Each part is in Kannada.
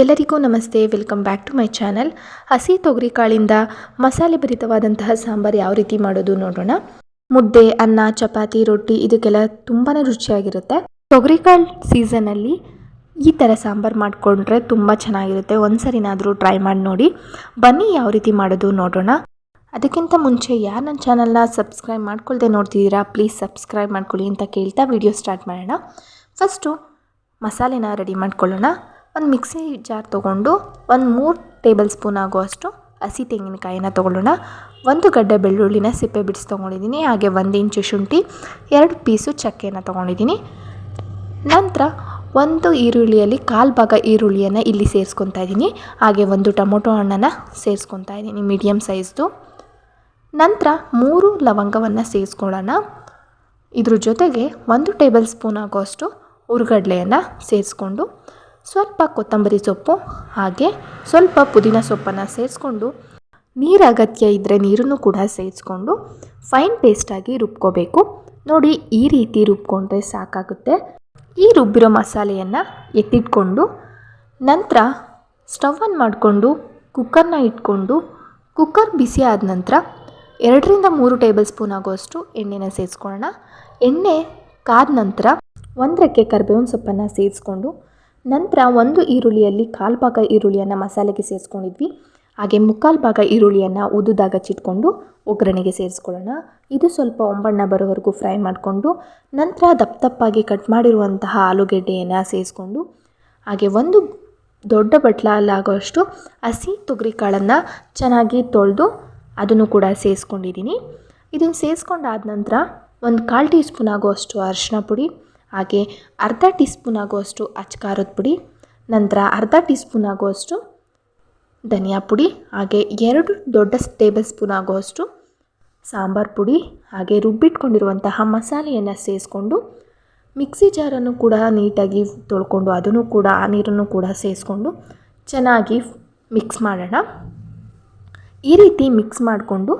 ಎಲ್ಲರಿಗೂ ನಮಸ್ತೆ, welcome back to my channel. ಹಸಿ ತೊಗರಿ ಕಾಳಿಂದ ಮಸಾಲೆ ಭರಿತವಾದಂತಹ ಸಾಂಬಾರು ಯಾವ ರೀತಿ ಮಾಡೋದು ನೋಡೋಣ. ಮುದ್ದೆ, ಅನ್ನ, ಚಪಾತಿ, ರೊಟ್ಟಿ ಇದಕ್ಕೆಲ್ಲ ತುಂಬಾ ರುಚಿಯಾಗಿರುತ್ತೆ. ತೊಗರಿಕಾಳು ಸೀಸನಲ್ಲಿ ಈ ಥರ ಸಾಂಬಾರು ಮಾಡಿಕೊಂಡ್ರೆ ತುಂಬ ಚೆನ್ನಾಗಿರುತ್ತೆ. ಒಂದ್ಸರಿನಾದರೂ ಟ್ರೈ ಮಾಡಿ ನೋಡಿ. ಬನ್ನಿ ಯಾವ ರೀತಿ ಮಾಡೋದು ನೋಡೋಣ. ಅದಕ್ಕಿಂತ ಮುಂಚೆ ಯಾರು ನನ್ನ ಚಾನಲ್ನ ಸಬ್ಸ್ಕ್ರೈಬ್ ಮಾಡ್ಕೊಳ್ದೆ ನೋಡ್ತಿದ್ದೀರಾ ಪ್ಲೀಸ್ ಸಬ್ಸ್ಕ್ರೈಬ್ ಮಾಡ್ಕೊಳ್ಳಿ ಅಂತ ಕೇಳ್ತಾ ವಿಡಿಯೋ ಸ್ಟಾರ್ಟ್ ಮಾಡೋಣ. ಫಸ್ಟು ಮಸಾಲೆನ ರೆಡಿ ಮಾಡ್ಕೊಳ್ಳೋಣ. ಒಂದು ಮಿಕ್ಸಿ ಜಾರ್ ತೊಗೊಂಡು ಒಂದು ಮೂರು ಟೇಬಲ್ ಸ್ಪೂನ್ ಆಗುವಷ್ಟು ಹಸಿ ತೆಂಗಿನಕಾಯಿನ ತೊಗೊಳ್ಳೋಣ. ಒಂದು ಗಡ್ಡೆ ಬೆಳ್ಳುಳ್ಳಿನ ಸಿಪ್ಪೆ ಬಿಡಿಸಿ ತೊಗೊಂಡಿದ್ದೀನಿ. ಹಾಗೆ ಒಂದು ಇಂಚು ಶುಂಠಿ, ಎರಡು ಪೀಸು ಚಕ್ಕೆನ ತೊಗೊಂಡಿದ್ದೀನಿ. ನಂತರ ಒಂದು ಈರುಳ್ಳಿಯಲ್ಲಿ ಕಾಲು ಭಾಗ ಈರುಳ್ಳಿಯನ್ನು ಇಲ್ಲಿ ಸೇರಿಸ್ಕೊತಾ ಇದ್ದೀನಿ. ಹಾಗೆ ಒಂದು ಟೊಮೊಟೊ ಹಣ್ಣನ್ನು ಸೇರಿಸ್ಕೊತಾ ಇದ್ದೀನಿ ಮೀಡಿಯಮ್ ಸೈಜ್ದು. ನಂತರ ಮೂರು ಲವಂಗವನ್ನು ಸೇರಿಸ್ಕೊಳ್ಳೋಣ. ಇದ್ರ ಜೊತೆಗೆ ಒಂದು ಟೇಬಲ್ ಸ್ಪೂನ್ ಆಗೋಷ್ಟು ಹುರ್ಗಡ್ಲೆಯನ್ನು ಸೇರಿಸ್ಕೊಂಡು ಸ್ವಲ್ಪ ಕೊತ್ತಂಬರಿ ಸೊಪ್ಪು ಹಾಗೆ ಸ್ವಲ್ಪ ಪುದೀನ ಸೊಪ್ಪನ್ನು ಸೇರಿಸ್ಕೊಂಡು ನೀರು ಅಗತ್ಯ ಇದ್ದರೆ ನೀರನ್ನು ಕೂಡ ಸೇರಿಸ್ಕೊಂಡು ಫೈನ್ ಪೇಸ್ಟಾಗಿ ರುಬ್ಕೋಬೇಕು. ನೋಡಿ ಈ ರೀತಿ ರುಬ್ಕೊಂಡ್ರೆ ಸಾಕಾಗುತ್ತೆ. ಈ ರುಬ್ಬಿರೋ ಮಸಾಲೆಯನ್ನು ಎತ್ತಿಟ್ಕೊಂಡು ನಂತರ ಸ್ಟವನ್ನು ಮಾಡಿಕೊಂಡು ಕುಕ್ಕರ್ನ ಇಟ್ಕೊಂಡು ಕುಕ್ಕರ್ ಬಿಸಿ ಆದ ನಂತರ ಎರಡರಿಂದ ಮೂರು ಟೇಬಲ್ ಸ್ಪೂನ್ ಆಗೋಷ್ಟು ಎಣ್ಣೆನ ಸೇರಿಸ್ಕೊಳ್ಳೋಣ. ಎಣ್ಣೆ ಕಾದ ನಂತರ ಒಂದರಕ್ಕೆ ಕರಿಬೇವಿನ ಸೊಪ್ಪನ್ನು ಸೇರಿಸ್ಕೊಂಡು ನಂತರ ಒಂದು ಈರುಳ್ಳಿಯಲ್ಲಿ ಕಾಲು ಭಾಗ ಈರುಳ್ಳಿಯನ್ನು ಮಸಾಲೆಗೆ ಸೇರಿಸ್ಕೊಂಡಿದ್ವಿ. ಹಾಗೆ ಮುಕ್ಕಾಲು ಭಾಗ ಈರುಳ್ಳಿಯನ್ನು ಉದುದಾಗ ಚಿಟ್ಕೊಂಡು ಒಗ್ಗರಣೆಗೆ ಸೇರಿಸ್ಕೊಳ್ಳೋಣ. ಇದು ಸ್ವಲ್ಪ ಒಂಬಣ್ಣ ಬರೋವರೆಗೂ ಫ್ರೈ ಮಾಡಿಕೊಂಡು ನಂತರ ದಪ್ಪ ದಪ್ಪಾಗಿ ಕಟ್ ಮಾಡಿರುವಂತಹ ಆಲೂಗೆಡ್ಡೆಯನ್ನು ಸೇರಿಸ್ಕೊಂಡು ಹಾಗೆ ಒಂದು ದೊಡ್ಡ ಬಟ್ಲಾಗುವಷ್ಟು ಹಸಿ ತೊಗರಿ ಕಾಳನ್ನು ಚೆನ್ನಾಗಿ ತೊಳೆದು ಅದನ್ನು ಕೂಡ ಸೇರಿಸ್ಕೊಂಡಿದ್ದೀನಿ. ಇದನ್ನು ಸೇರಿಸ್ಕೊಂಡಾದ ನಂತರ ಒಂದು ಕಾಲು ಟೀ ಸ್ಪೂನ್ ಆಗುವಷ್ಟು ಅರಿಶಿನ ಪುಡಿ ಹಾಗೆ ಅರ್ಧ ಟೀ ಸ್ಪೂನ್ ಆಗುವಷ್ಟು ಅಚ್ಕಾರದ ಪುಡಿ, ನಂತರ ಅರ್ಧ ಟೀ ಸ್ಪೂನ್ ಆಗುವಷ್ಟು ಧನಿಯಾ ಪುಡಿ, ಹಾಗೆ ಎರಡು ದೊಡ್ಡ ಟೇಬಲ್ ಸ್ಪೂನ್ ಆಗುವಷ್ಟು ಸಾಂಬಾರು ಪುಡಿ, ಹಾಗೆ ರುಬ್ಬಿಟ್ಕೊಂಡಿರುವಂತಹ ಮಸಾಲೆಯನ್ನು ಸೇರಿಸ್ಕೊಂಡು ಮಿಕ್ಸಿ ಜಾರನ್ನು ಕೂಡ ನೀಟಾಗಿ ತೊಳ್ಕೊಂಡು ಅದನ್ನು ಕೂಡ, ಆ ನೀರನ್ನು ಕೂಡ ಸೇರಿಸ್ಕೊಂಡು ಚೆನ್ನಾಗಿ ಮಿಕ್ಸ್ ಮಾಡೋಣ. ಈ ರೀತಿ ಮಿಕ್ಸ್ ಮಾಡಿಕೊಂಡು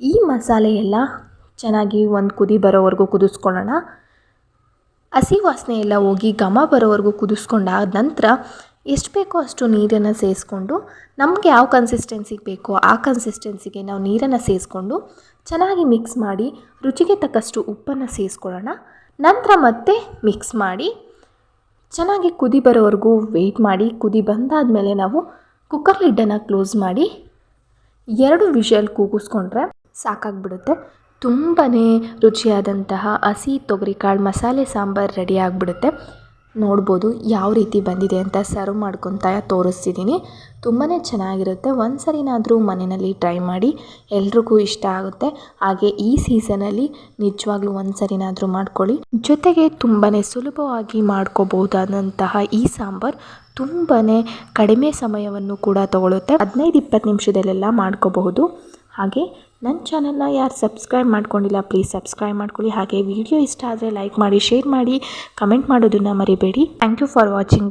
ಈ ಮಸಾಲೆಯೆಲ್ಲ ಚೆನ್ನಾಗಿ ಒಂದು ಕುದಿ ಬರೋವರೆಗೂ ಕುದಿಸ್ಕೊಳ್ಳೋಣ. ಹಸಿ ವಾಸನೆ ಎಲ್ಲ ಹೋಗಿ ಘಮ ಬರೋವರೆಗೂ ಕುದಿಸ್ಕೊಂಡಾದ ನಂತರ ಎಷ್ಟು ಬೇಕೋ ಅಷ್ಟು ನೀರನ್ನು ಸೇರಿಸ್ಕೊಂಡು ನಮಗೆ ಯಾವ ಕನ್ಸಿಸ್ಟೆನ್ಸಿಗೆ ಬೇಕೋ ಆ ಕನ್ಸಿಸ್ಟೆನ್ಸಿಗೆ ನಾವು ನೀರನ್ನು ಸೇರಿಸ್ಕೊಂಡು ಚೆನ್ನಾಗಿ ಮಿಕ್ಸ್ ಮಾಡಿ ರುಚಿಗೆ ತಕ್ಕಷ್ಟು ಉಪ್ಪನ್ನು ಸೇರಿಸ್ಕೊಳ್ಳೋಣ ನಂತರ ಮತ್ತೆ ಮಿಕ್ಸ್ ಮಾಡಿ ಚೆನ್ನಾಗಿ ಕುದಿ ಬರೋವರೆಗೂ ವೆಯ್ಟ್ ಮಾಡಿ. ಕುದಿ ಬಂದಾದ ಮೇಲೆ ನಾವು ಕುಕ್ಕರ್ ಲಿಡ್ಡನ್ನು ಕ್ಲೋಸ್ ಮಾಡಿ ಎರಡು ವಿಷಲ್ ಕೂಗಿಸ್ಕೊಂಡ್ರೆ ಸಾಕಾಗ್ಬಿಡುತ್ತೆ. ತುಂಬಾ ರುಚಿಯಾದಂತಹ ಹಸಿ ತೊಗರಿಕಾಳು ಮಸಾಲೆ ಸಾಂಬಾರು ರೆಡಿ ಆಗಿಬಿಡುತ್ತೆ. ನೋಡ್ಬೋದು ಯಾವ ರೀತಿ ಬಂದಿದೆ ಅಂತ ಸರ್ವ್ ಮಾಡ್ಕೊತಾ ತೋರಿಸ್ತಿದ್ದೀನಿ ತುಂಬಾ ಚೆನ್ನಾಗಿರುತ್ತೆ. ಒಂದು ಸರಿನಾದರೂ ಮನೆಯಲ್ಲಿ ಟ್ರೈ ಮಾಡಿ ಎಲ್ರಿಗೂ ಇಷ್ಟ ಆಗುತ್ತೆ. ಹಾಗೆ ಈ ಸೀಸನಲ್ಲಿ ನಿಜವಾಗ್ಲೂ ಒಂದು ಸರಿನಾದರೂ ಮಾಡ್ಕೊಳ್ಳಿ. ಜೊತೆಗೆ ತುಂಬಾ ಸುಲಭವಾಗಿ ಮಾಡ್ಕೋಬಹುದಾದಂತಹ ಈ ಸಾಂಬಾರು ತುಂಬಾ ಕಡಿಮೆ ಸಮಯವನ್ನು ಕೂಡ ತಗೊಳುತ್ತೆ. ಹದಿನೈದು ಇಪ್ಪತ್ತು ನಿಮಿಷದಲ್ಲೆಲ್ಲ ಮಾಡ್ಕೋಬಹುದು. ಹಾಗೆ ನನ್ನ ಚಾನಲ್ನ ಯಾರು ಸಬ್ಸ್ಕ್ರೈಬ್ ಮಾಡ್ಕೊಂಡಿಲ್ಲ ಪ್ಲೀಸ್ ಸಬ್ಸ್ಕ್ರೈಬ್ ಮಾಡ್ಕೊಳ್ಳಿ. ಹಾಗೆ ವಿಡಿಯೋ ಇಷ್ಟ ಆದರೆ ಲೈಕ್ ಮಾಡಿ ಶೇರ್ ಮಾಡಿ ಕಮೆಂಟ್ ಮಾಡೋದನ್ನು ಮರಿಬೇಡಿ. Thank you for watching